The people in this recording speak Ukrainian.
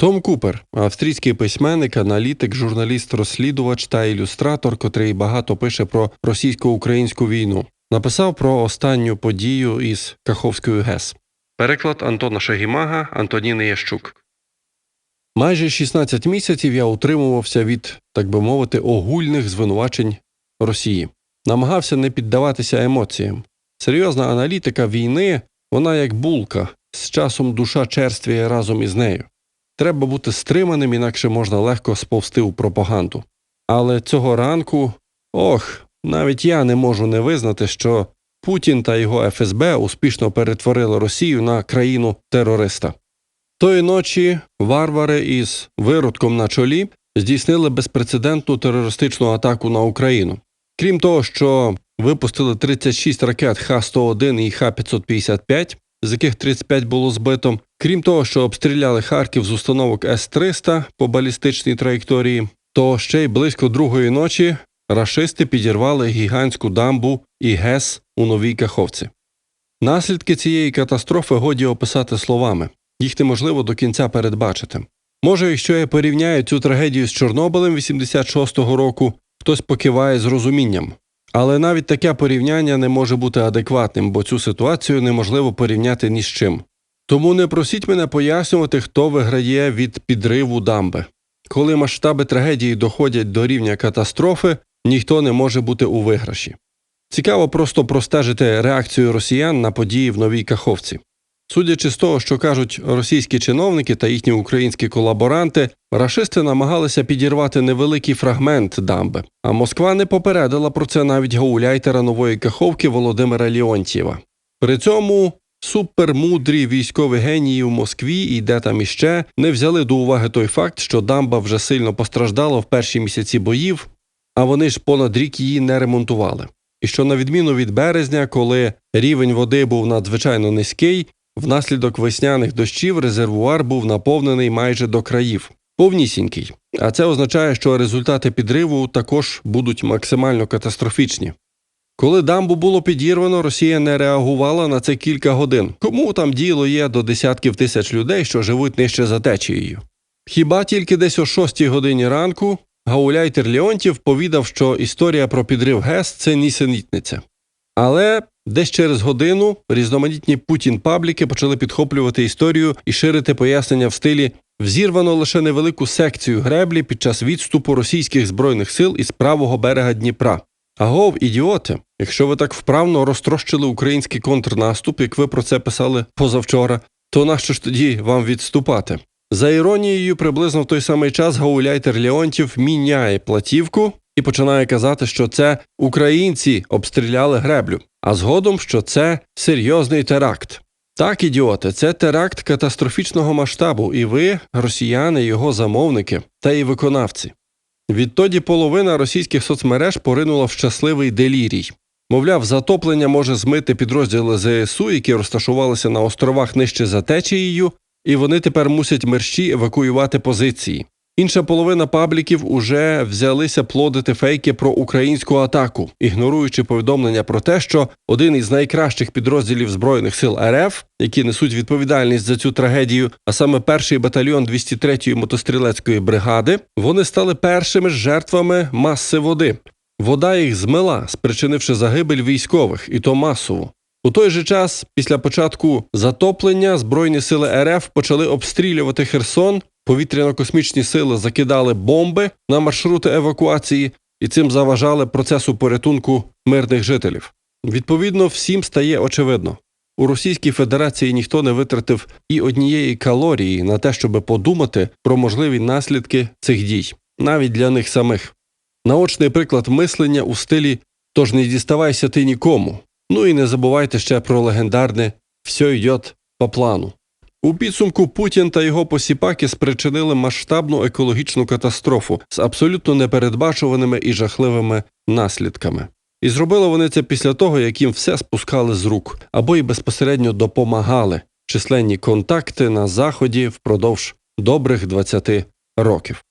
Том Купер, австрійський письменник, аналітик, журналіст, розслідувач та ілюстратор, котрий багато пише про російсько-українську війну, написав про останню подію із Каховською ГЕС. Переклад Антона Шагімага, Антоніни Ящук. Майже 16 місяців я утримувався від, так би мовити, огульних звинувачень Росії. Намагався не піддаватися емоціям. Серйозна аналітика війни, вона як булка, з часом душа черствіє разом із нею. Треба бути стриманим, інакше можна легко сповзти у пропаганду. Але цього ранку, ох, навіть я не можу не визнати, що Путін та його ФСБ успішно перетворили Росію на країну терориста. Тої ночі варвари із виродком на чолі здійснили безпрецедентну терористичну атаку на Україну. Крім того, що випустили 36 ракет Х-101 і Х-555, з яких 35 було збито. Крім того, що обстріляли Харків з установок С-300 по балістичній траєкторії, то ще й близько другої ночі рашисти підірвали гігантську дамбу і ГЕС у Новій Каховці. Наслідки цієї катастрофи годі описати словами, їх неможливо до кінця передбачити. Може, якщо я порівняю цю трагедію з Чорнобилем 86-го року, хтось покиває з розумінням. Але навіть таке порівняння не може бути адекватним, бо цю ситуацію неможливо порівняти ні з чим. Тому не просіть мене пояснювати, хто виграє від підриву дамби. Коли масштаби трагедії доходять до рівня катастрофи, ніхто не може бути у виграші. Цікаво просто простежити реакцію росіян на події в новій Каховці. Судячи з того, що кажуть російські чиновники та їхні українські колаборанти, рашисти намагалися підірвати невеликий фрагмент дамби, а Москва не попередила про це навіть гауляйтера нової каховки Володимира Ліонтьєва. При цьому супермудрі військові генії в Москві і де там іще не взяли до уваги той факт, що дамба вже сильно постраждала в перші місяці боїв, а вони ж понад рік її не ремонтували. І що на відміну від березня, коли рівень води був надзвичайно низький, Внаслідок весняних дощів резервуар був наповнений майже до країв, повнісінький. А це означає, що результати підриву також будуть максимально катастрофічні. Коли дамбу було підірвано, Росія не реагувала на це кілька годин. Кому там діло є до десятків тисяч людей, що живуть нижче за течією? Хіба тільки десь о 6 годині ранку гауляйтер Леонтів повідав, що історія про підрив ГЕС це нісенітниця. Але десь через годину різноманітні Путін пабліки почали підхоплювати історію і ширити пояснення в стилі взірвано лише невелику секцію греблі під час відступу російських збройних сил із правого берега Дніпра. Агов, ідіоти, якщо ви так вправно розтрощили український контрнаступ, як ви про це писали позавчора, то нащо ж тоді вам відступати? За іронією, приблизно в той самий час гауляйтер Леонтів міняє платівку і починає казати, що це українці обстріляли греблю, а згодом, що це серйозний теракт. Так, ідіоти, це теракт катастрофічного масштабу, і ви, росіяни, його замовники та і виконавці. Відтоді половина російських соцмереж поринула в щасливий делірій. Мовляв, затоплення може змити підрозділи ЗСУ, які розташувалися на островах нижче за течією, і вони тепер мусять мерщі евакуювати позиції. Інша половина пабліків уже взялися плодити фейки про українську атаку, ігноруючи повідомлення про те, що один із найкращих підрозділів збройних сил РФ, які несуть відповідальність за цю трагедію, а саме перший батальйон 203-ї мотострілецької бригади, вони стали першими жертвами маси води. Вода їх змила, спричинивши загибель військових, і то масово. У той же час, після початку затоплення, збройні сили РФ почали обстрілювати Херсон. Повітряно-космічні сили закидали бомби на маршрути евакуації і цим заважали процесу порятунку мирних жителів. Відповідно, всім стає очевидно. У Російській Федерації ніхто не витратив і однієї калорії на те, щоб подумати про можливі наслідки цих дій, навіть для них самих. Наочний приклад мислення у стилі Тож не діставайся ти нікому. Ну і не забувайте ще про легендарне «Все йде по плану. У підсумку Путін та його посіпаки спричинили масштабну екологічну катастрофу з абсолютно непередбачуваними і жахливими наслідками. І зробили вони це після того, як їм все спускали з рук або й безпосередньо допомагали численні контакти на заході впродовж добрих 20 років.